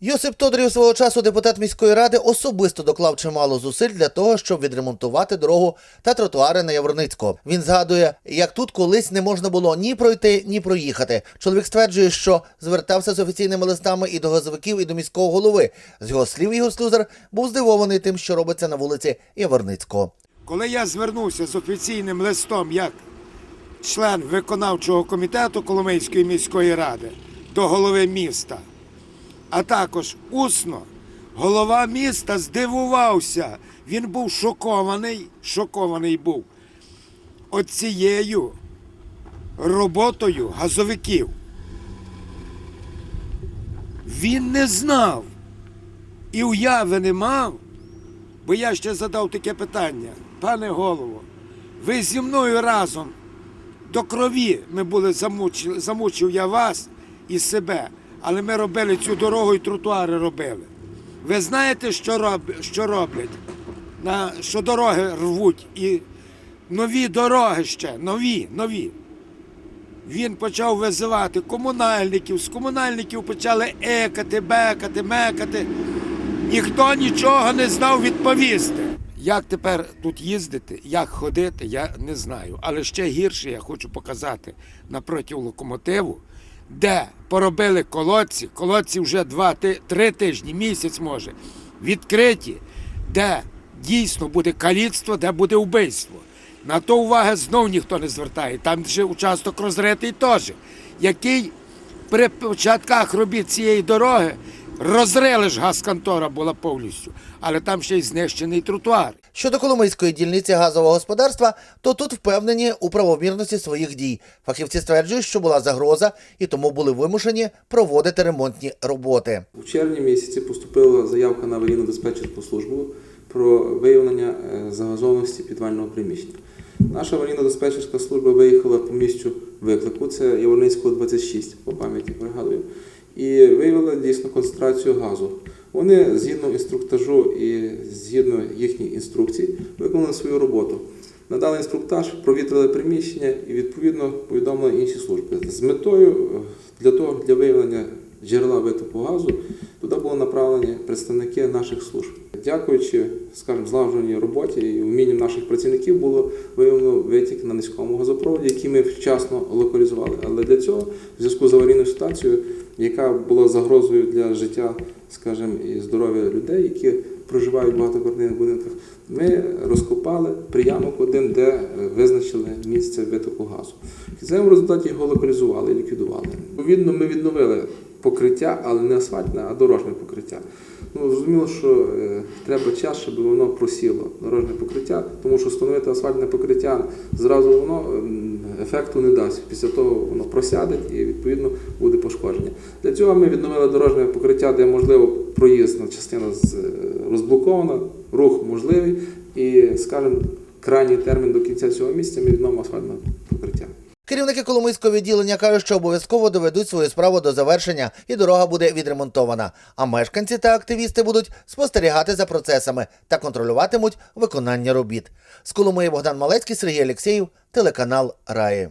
Йосип Тодорів свого часу депутат міської ради особисто доклав чимало зусиль для того, щоб відремонтувати дорогу та тротуари на Яворницького. Він згадує, як тут колись не можна було ні пройти, ні проїхати. Чоловік стверджує, що звертався з офіційними листами і до газовиків, і до міського голови. З його слів, Ігор Слюзар був здивований тим, що робиться на вулиці Яворницького. Коли я звернувся з офіційним листом як член виконавчого комітету Коломийської міської ради до голови міста, а також усно, голова міста здивувався. Він був шокований, шокований був оцією роботою газовиків. Він не знав і уяви не мав, Бо я ще задав таке питання, пане голово, ви зі мною разом до крові ми були замучили, замучив я вас і себе, але ми робили цю дорогу і тротуари робили. Ви знаєте, що, роб, що роблять? На, що дороги рвуть і нові дороги ще, нові, нові. Він почав визивати комунальників, з комунальників почали екати, бекати, мекати. Ніхто нічого не знав відповісти. Як тепер тут їздити, як ходити, я не знаю. Але ще гірше я хочу показати напроти локомотиву, де поробили колодці, колодці вже два, ти- три тижні, місяць може, відкриті, де дійсно буде каліцтво, де буде вбивство. На то уваги знов ніхто не звертає. Там вже участок розритий теж, який при початках робіт цієї дороги розрили ж газконтора була повністю, але там ще й знищений тротуар. Щодо Коломийської дільниці газового господарства, то тут впевнені у правомірності своїх дій. Фахівці стверджують, що була загроза і тому були вимушені проводити ремонтні роботи. У червні місяці поступила заявка на аварійну диспетчерську службу про виявлення е, загазованості підвального приміщення. Наша аварійно диспетчерська служба виїхала по місцю виклику, це Яворницького 26, по пам'яті пригадую, і виявила дійсно концентрацію газу. Вони згідно інструктажу і згідно їхніх інструкцій виконали свою роботу. Надали інструктаж, провітрили приміщення і відповідно повідомили інші служби. З метою е, для того для виявлення джерела витоку газу туди були направлені представники наших служб. Дякуючи, скажімо, злагодженій роботі і вмінням наших працівників було виявлено витік на низькому газопроводі, який ми вчасно локалізували. Але для цього, в зв'язку з аварійною ситуацією, яка була загрозою для життя, скажімо, і здоров'я людей, які проживають в багатоквартирних будинках, ми розкопали приямок один, де е, визначили місце витоку газу. В результаті його локалізували і ліквідували. Відповідно, ми відновили покриття, але не асфальтне, а дорожнє покриття. Ну, зрозуміло, що е, треба час, щоб воно просіло дорожнє покриття, тому що встановити асфальтне покриття зразу воно ефекту не дасть. Після того воно просяде і відповідно буде пошкодження. Для цього ми відновили дорожнє покриття, де можливо проїзна частина е, розблокована, рух можливий, і, скажімо, крайній термін до кінця цього місяця ми відновимо асфальтне покриття. Керівники Коломийського відділення кажуть, що обов'язково доведуть свою справу до завершення і дорога буде відремонтована. А мешканці та активісти будуть спостерігати за процесами та контролюватимуть виконання робіт. З Коломиї Богдан Малецький, Сергій Алєксєєв, телеканал Раї.